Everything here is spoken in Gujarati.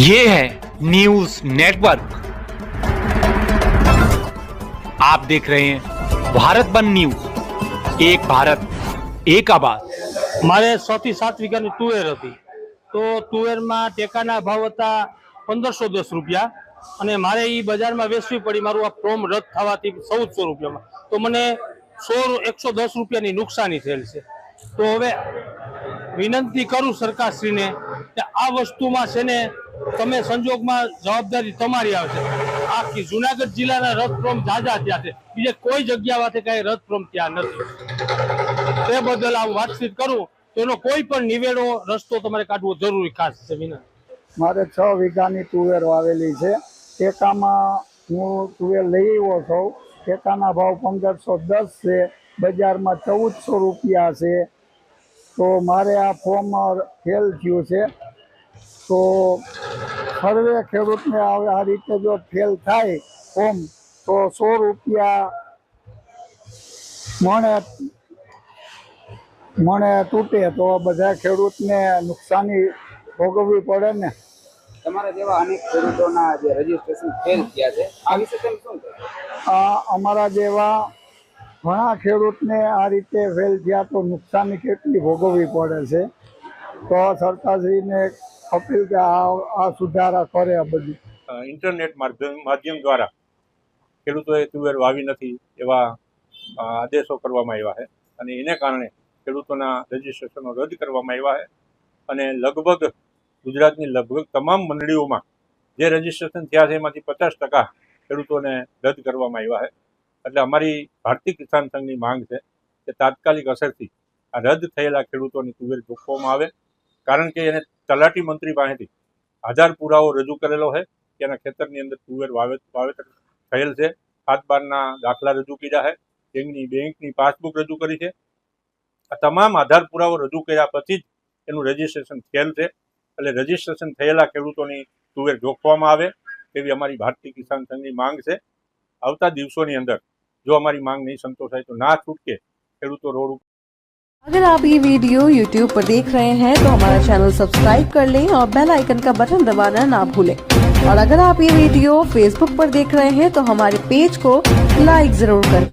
ये है न्यूज नेटवर्क आप देख रहे हैं भारत बंद न्यूज एक भारत एक आवाज મારે સો થી સાત વીઘાની તુવેર હતી તો તુવેરમાં ટેકાના ભાવ હતા પંદરસો દસ રૂપિયા અને મારે એ બજારમાં વેચવી પડી મારું આ ફોર્મ રદ થવાથી ચૌદસો રૂપિયામાં તો મને સો એકસો દસ રૂપિયાની નુકસાની થયેલ છે તો હવે વિનંતી કરું સરકારશ્રીને કે આ વસ્તુમાં છે ને તમે સંજોગમાં જવાબદારી તમારી આવશે. આખી જુનાગઢ જિલ્લાના રથક્રમ જાજા થયા છે. બીજે કોઈ જગ્યામાંથી કાંઈ રદ ફોર્મ ત્યાં નથી. તે બદલ હું વાતચીત કરું, તો એનો કોઈ પણ નિવેડો, રસ્તો તમારે કાઢવો જરૂરી ખાસ છે મારે છ વીઘાની તુવેર વાવેલી છે. ટેકામાં હું તુવેર લઈ આવ્યો છું. ટેકાના ભાવ પંદરસો દસ છે. બજારમાં ચૌદસો રૂપિયા છે. તો મારે આ ફોર્મ ફેલ થયું છે. તો સર્વે ખેડૂતને આવે આ રીતે જો ફેલ થાય ઓમ તો સો રૂપિયા મણે મણે તૂટે તો બધા ખેડૂતને નુકસાની ભોગવવી પડે ને. તમારા જેવા અનેક ખેડૂતોના જે રજીસ્ટ્રેશન ફેલ થયા છે આ વિશે તમે શું અમારા જેવા ઘણા ખેડૂતને આ રીતે ફેલ થયા તો નુકસાની કેટલી ભોગવવી પડે છે? તો સરકારશ્રીને અપીલ કે આ સુધારા કરે આ બધું. ઇન્ટરનેટ માધ્યમ માધ્યમ દ્વારા ખેડૂતોએ તુવેર વાવી નથી એવા આદેશો કરવામાં આવ્યા છે. અને એને કારણે ખેડૂતોના રજીસ્ટ્રેશનો રદ કરવામાં આવ્યા છે. અને લગભગ ગુજરાતની લગભગ તમામ મંડળીઓમાં જે રજીસ્ટ્રેશન થયા છે, એમાંથી પચાસ ટકા ખેડૂતોને રદ કરવામાં આવ્યા છે. એટલે અમારી ભારતીય કિસાન સંઘની માંગ છે કે તાત્કાલિક અસરથી આ રદ થયેલા ખેડૂતોની તુવેર ચોખવામાં આવે. કારણ કે એને તલાટી મંત્રી પાસેથી આધાર પુરાવો રજૂ કરેલો છે એના ખેતરની અંદર તુવેર વાવેત, વાવેતર થયેલ છે. સાત બારના દાખલા રજૂ કર્યા છે. તેમની બેંકની પાસબુક રજૂ કરી છે. આ તમામ આધાર પુરાવો રજૂ કર્યા પછી જ એનું રજીસ્ટ્રેશન થયેલ છે. એટલે રજીસ્ટ્રેશન થયેલા ખેડૂતોની તુવેર જોખવામાં આવે એવી અમારી ભારતીય કિસાન સંઘની માંગ છે. આવતા દિવસોની અંદર જો અમારી માંગ નહીં સંતોષાય તો ના છૂટકે ખેડૂતો રોડ अगर आप ये वीडियो YouTube पर देख रहे हैं तो हमारा चैनल सब्सक्राइब कर लें और बेल आइकन का बटन दबाना ना भूलें। और अगर आप ये वीडियो Facebook पर देख रहे हैं तो हमारे पेज को लाइक ज़रूर करें।